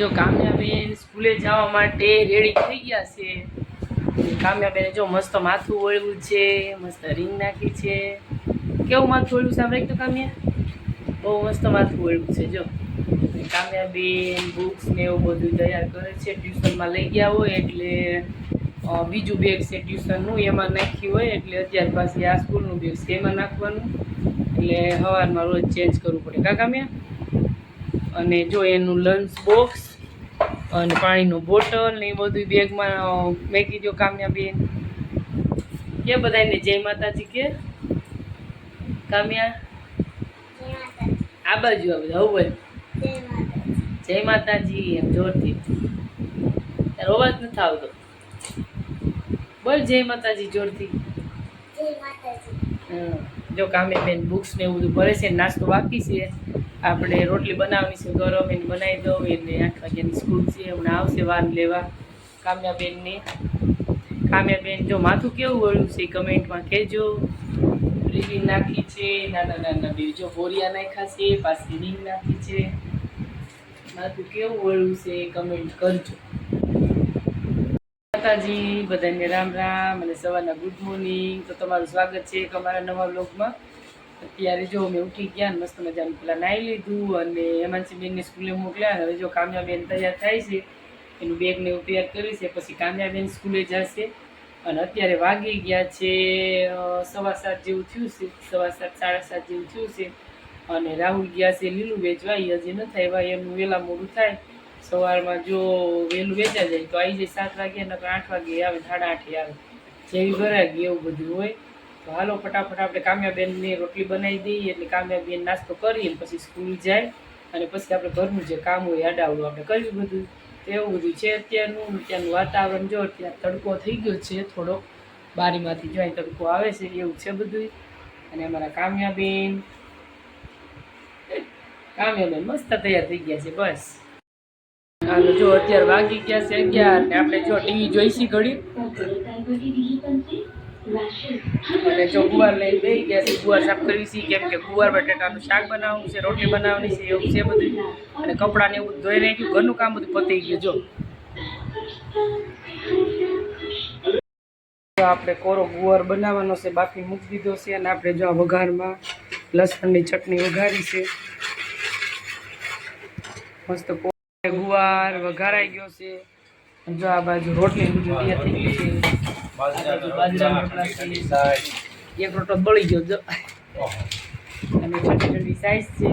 જો કામ્યાબેન સ્કૂલે જવા માટે રેડી થઈ ગયા છે. કામ્યાબેને જો મસ્ત માથું વળ્યું છે, મસ્ત રીંગ નાખી છે. કેવું માથું વળ્યું છે આપણે તો કામ્યા? બહુ મસ્ત માથું વળવું છે, જો. કામ્યાબેન બુક્સ ને એવું બધું તૈયાર કરે છે, ટ્યુશનમાં લઈ ગયા હોય એટલે બીજું બેગ છે ટ્યુશનનું, એમાં નાખ્યું હોય એટલે અત્યાર પાસે આ સ્કૂલનું બેગ છે, એમાં નાખવાનું. એટલે સવારમાં રોજ ચેન્જ કરવું પડે. કા કામ્યા? અને જો એનું લંચ બોક્સ અને પાણીનું બોટલ ને એ બધું બેગમાં મેકી દો કામ્યા બેન. કે બધાને જય માતાજી કે? કામ્યા? આ બાજુ આવે હવે બોલ. જય માતાજી, એમ જોરથી. તારો અવાજ નથી આવતો. બોલ જય માતાજી જોરથી. હમ. જો કામે બેન બુક્સ ને એવું બધું ભરે છે નાસ્તો બાકી છે, આપણે રોટલી બનાવવાની છે, ગરમ એને બનાવી દઉં, એને આઠ વાગ્યાની સ્કૂલ છે, હમણાં આવશે વાન લેવા. કામ્યાબેનની કામ્યાબેન જો માથું કેવું વળ્યું છે, કમેન્ટમાં કહેજો. રીંગ નાખી છે, નાના નાના બે જો બોરિયા નાખ્યા છે, પાછી રીંગ નાખી છે. માથું કેવું વળ્યું છે, કમેન્ટ કરજો. માતાજી, બધાને રામ રામ અને સવારના ગુડ મોર્નિંગ તો તમારું સ્વાગત છે એક અમારા નવા બ્લોગમાં અત્યારે જો અમે ઉઠી ગયા ને મસ્ત મજાનું પેલા નાહી લીધું અને હેમાંસી બેનને સ્કૂલે મોકલ્યા અને હવે જો કામ્યાબેન તૈયાર થાય છે, એનું બેગને હું તૈયાર કરી છે, પછી કામ્યાબેન સ્કૂલે જશે. અને અત્યારે વાગી ગયા છે સવા સાત જેવું થયું છે, સવા સાત, સાડા સાત જેવું થયું છે. અને રાહુલ ગયા છે લીલું વેચવા એ હજી ન થાય એમનું વહેલા મોડું થાય. સવારમાં જો વહેલું વેચા જાય તો આવી જાય સાત વાગે, નકર આઠ વાગે આવે, સાડા આઠે આવે. જેવી ભરાગી એવું બધું હોય. તો હાલો, ફટાફટ આપણે કામ્યાબેનની રોટલી બનાવી દઈએ. એટલે કામ્યાબેન નાસ્તો કરીએ પછી સ્કૂલ જાય અને પછી આપણે ઘરનું જે કામ હોય, આડાવડું આપણે કર્યું બધું. તો એવું બધું છે અત્યારનું. ત્યાંનું વાતાવરણ જો ત્યાં તડકો થઈ ગયો છે થોડો. બારીમાંથી જો તડકો આવે છે એવું છે બધું. અને અમારા કામ્યાબેન કામ્યાબેન મસ્ત તૈયાર થઈ ગયા છે, બસ. હાલો જો અત્યારે વાગી ગયા છે અગિયાર ને આપણે જો ટીવી જોઈશી ઘડી. અને જો ગુવાર લઈને બેસી ગયા છે, ગુવાર સાફ કરવી છે, કેમ કે ગુવાર બટેટાનું શાક બનાવવું છે, રોટલી બનાવવાની છે, એવું છે બધું. અને કપડાને એવું બધું ધોઈ નાખ્યું, ઘરનું કામ બધું પતી ગયું, જો. આપણે કોરો ગુવાર બનાવવાનો છે બાકી મૂકી દીધો છે, અને આપણે જો આ વઘારમાં લસણની ચટણી વઘારી છે. મસ્ત ગુવાર વઘારાઈ ગયો છે. જો આ બાજુ રોટલી તૈયાર થઈ ગયું છે. બાજરાના રોટલા છે. એક રોટલો બળી ગયો જો. અને ઠંડી ઠંડી સાઈઝ છે.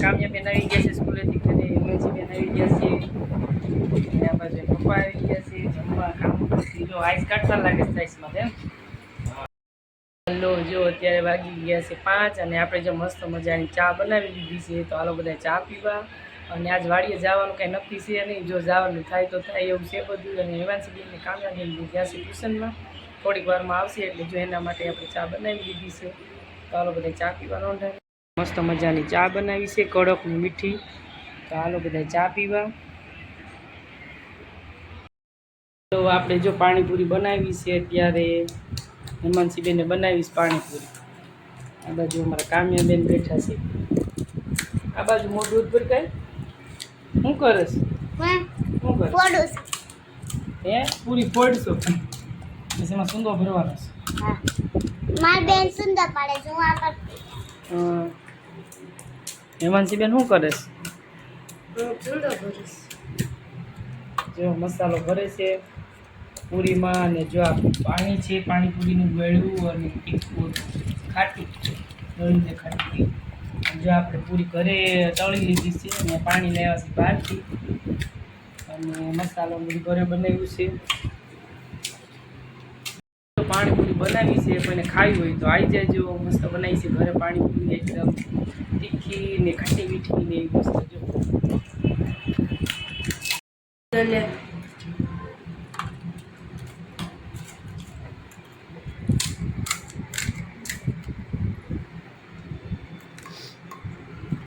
કામ્યા બેન આવી ગયા છે સ્કૂલેથી ઘરે મજી બેન આવી ગયા છે. અને આ બાજુ પપ્પા આવી ગયા છે. જમવા કામ જો આઈસ કાઢતા લાગે સાઈઝમાં તેમ હલો જો અત્યારે વાગી ગયા છે પાંચ અને આપણે જો મસ્ત મજાની ચા બનાવી લીધી છે, તો હાલો બધા ચા પીવા. અને આજ વાડીએ જવાનું કંઈ નક્કી છે નહીં, જો જવાનું થાય તો થાય એવું છે બધું. અને હેમાંસી બેનને કામયાબી ગયા છે ટ્યુશનમાં. થોડીક વારમાં આવશે એટલે જો એના માટે આપણે ચા બનાવી લીધી છે. તો હાલો બધા ચા પીવા નોંધાય મસ્ત મજાની ચા બનાવી છે, કડકની મીઠી. તો હાલો બધા ચા પીવા. તો આપણે જો પાણીપુરી બનાવી છે અત્યારે. હેમાંસીબેને બનાવીશ પાણીપુરી. આ બાજુ અમારા કામ્યાબેન બેઠા છે. આ બાજુ મોઢું ઉપર કઈ શું કરસ? શું કરસ? હે? પૂરી ફોડશો. પછી એમાં સુંદર ભરવાનો છે. મારી બેન સુંદર પાડે છે હું આ શું કરસ? જો મસાલો ભરે છે. પૂરીમાં અને જો આ પાણી છે, પાણીપુરીનું ગળ્યું અને તીખું ખાટી ગળ્યું ખાટી. જો આપણે પૂરી ઘરે તળી લીધી છે અને પાણી લેવા છે બહારથી. અને મસાલો બધું ઘરે બનાવ્યું છે. પાણીપુરી બનાવી છે કોઈને ખાવી હોય તો આવી જાયજો મસ્ત બનાવી છે ઘરે પાણીપુરી એકદમ તીખી ને ખાટી મીઠી ને મસ્ત જો.